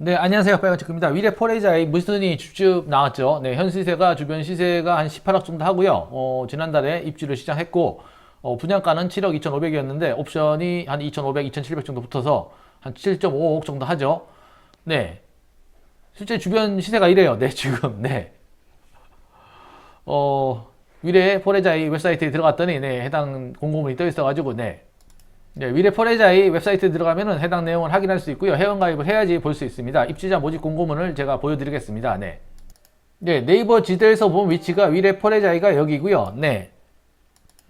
네, 안녕하세요. 빨간체크입니다. 위례 포레자의 무슨이 줍줍 나왔죠. 네, 현 시세가 주변 시세가 한 18억 정도 하고요. 어, 지난달에 입주를 시작했고, 어, 분양가는 7억 2,500이었는데, 옵션이 한 2,500, 2,700 정도 붙어서 한 7.5억 정도 하죠. 네. 실제 주변 시세가 이래요. 네, 지금. 네. 어, 위례 포레자의 웹사이트에 들어갔더니, 네, 해당 공고문이 떠 있어 가지고, 네. 네, 위례 포레자의 웹사이트에 들어가면은 해당 내용을 확인할 수 있고요. 회원가입을 해야지 볼 수 있습니다. 입주자 모집 공고문을 제가 보여드리겠습니다. 네. 네, 네이버 지도에서 본 위치가 위례 포레자이가 여기고요. 네.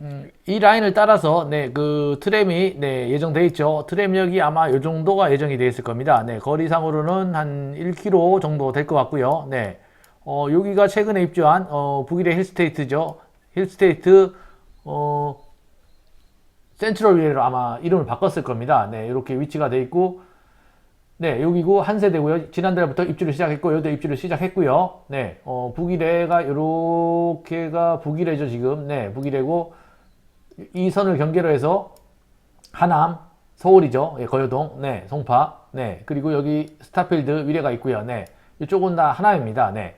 음, 이 라인을 따라서 네, 그 트램이 네, 예정돼 있죠. 트램역이 아마 이 정도가 예정이 돼 있을 겁니다. 네, 거리상으로는 한 1km 정도 될 것 같고요. 네. 어, 여기가 최근에 입주한 어, 북일의 힐스테이트죠. 힐스테이트 어, 센트럴 위에로 아마 이름을 바꿨을 겁니다. 네, 이렇게 위치가 돼 있고, 네, 여기고 한 세대고요. 지난달부터 입주를 시작했고, 여기도 입주를 시작했고요. 네, 어, 북이래가 요렇게가 북이래죠, 지금. 네, 북이래고, 이 선을 경계로 해서 하남, 서울이죠. 예, 거여동, 네, 송파, 네, 그리고 여기 스타필드 위례가 있고요. 네, 이쪽은 다 하남입니다. 네.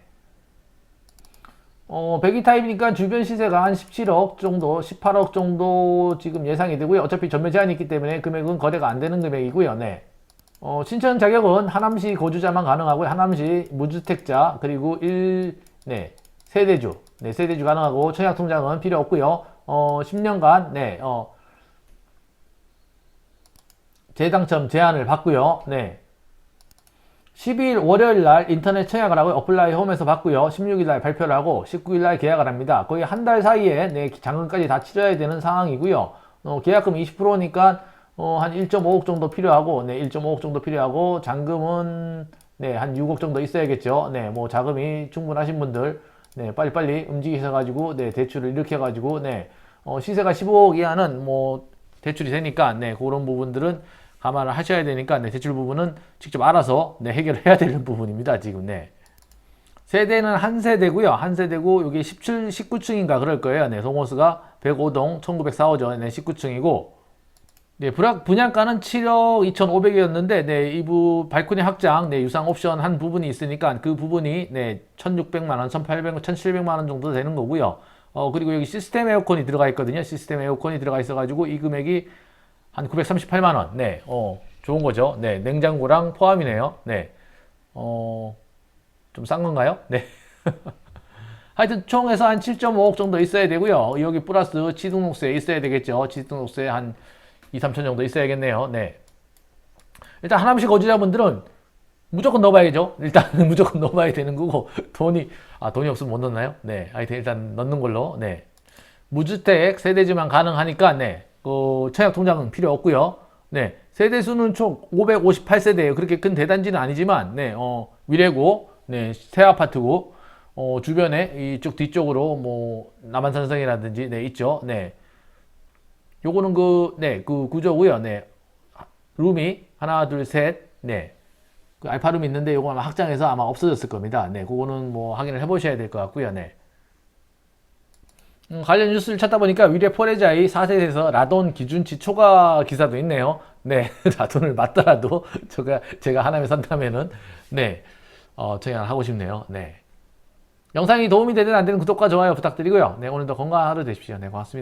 어, 배기 타입이니까 주변 시세가 한 17억 정도, 18억 정도 지금 예상이 되고요. 어차피 전매 제한이 있기 때문에 금액은 거래가 안 되는 금액이고요. 네. 어, 신청 자격은 하남시 거주자만 가능하고요. 하남시 무주택자, 그리고 1, 네, 세대주, 네, 세대주 가능하고 청약 통장은 필요 없고요. 어, 10년간, 네, 어, 재당첨 제한을 받고요. 네. 12일 월요일 날 인터넷 청약을 하고 어플라이 홈에서 받고요. 16일 날 발표를 하고 19일 날 계약을 합니다. 거의 한 달 사이에 네, 잔금까지 다 치러야 되는 상황이고요. 어, 계약금 20%니까 어, 한 1.5억 정도 필요하고 네, 1.5억 정도 필요하고 잔금은 네, 한 6억 정도 있어야겠죠. 네, 뭐 자금이 충분하신 분들 네, 빨리빨리 움직이셔 가지고 네, 대출을 일으켜 가지고 네, 어, 시세가 15억 이하는 뭐 대출이 되니까 네, 그런 부분들은 감안을 하셔야 되니까 네, 대출 부분은 직접 알아서 네, 해결해야 되는 부분입니다. 지금 네. 세대는 한 세대고요. 한 세대고 여기 17, 19층인가 그럴 거예요. 네, 송호수가 105동 1904호죠. 네, 19층이고 네, 분양, 분양가는 7억 2,500이었는데 네, 이부 발코니 확장 네, 유상 옵션 한 부분이 있으니까 그 부분이 네, 1,600만 원, 1,800만 원, 1,700만 원 정도 되는 거고요. 어, 그리고 여기 시스템 에어컨이 들어가 있거든요. 시스템 에어컨이 들어가 있어 가지고 이 금액이 한 938만 원. 네. 어, 좋은 거죠. 네. 냉장고랑 포함이네요. 네. 어, 좀 싼 건가요? 네. 하여튼 총에서 한 7.5억 정도 있어야 되고요. 여기 플러스 취등록세 있어야 되겠죠. 취등록세 한 2, 3천 정도 있어야겠네요. 네. 일단 하남시 거주자분들은 무조건 넣어봐야죠. 일단 무조건 넣어봐야 되는 거고 돈이 아 돈이 없으면 못 넣나요? 네. 하여튼 일단 넣는 걸로. 네. 무주택 세대지만 가능하니까 네. 그 청약 통장은 필요 없고요. 네. 세대 수는 총 558세대예요. 그렇게 큰 대단지는 아니지만 네. 어, 위례고 네. 새 아파트고 어, 주변에 이쪽 뒤쪽으로 뭐 남한산성이라든지 네, 있죠. 네. 요거는 그, 네, 그 구조고요. 네. 룸이 하나, 둘, 셋, 네. 그 알파룸이 있는데 요거 아마 확장해서 아마 없어졌을 겁니다. 네, 그거는 뭐 확인을 해보셔야 될 것 같고요. 네. 음, 관련 뉴스를 찾다 보니까 위례 포레자의 4세에서 라돈 기준치 초과 기사도 있네요. 네, 라돈을 맞더라도 제가 제가 하나에 산다면은 네, 어, 제가 하고 싶네요. 네. 영상이 도움이 되든 안 되는 구독과 좋아요 부탁드리고요. 네, 오늘도 건강한 하루 되십시오. 네, 고맙습니다.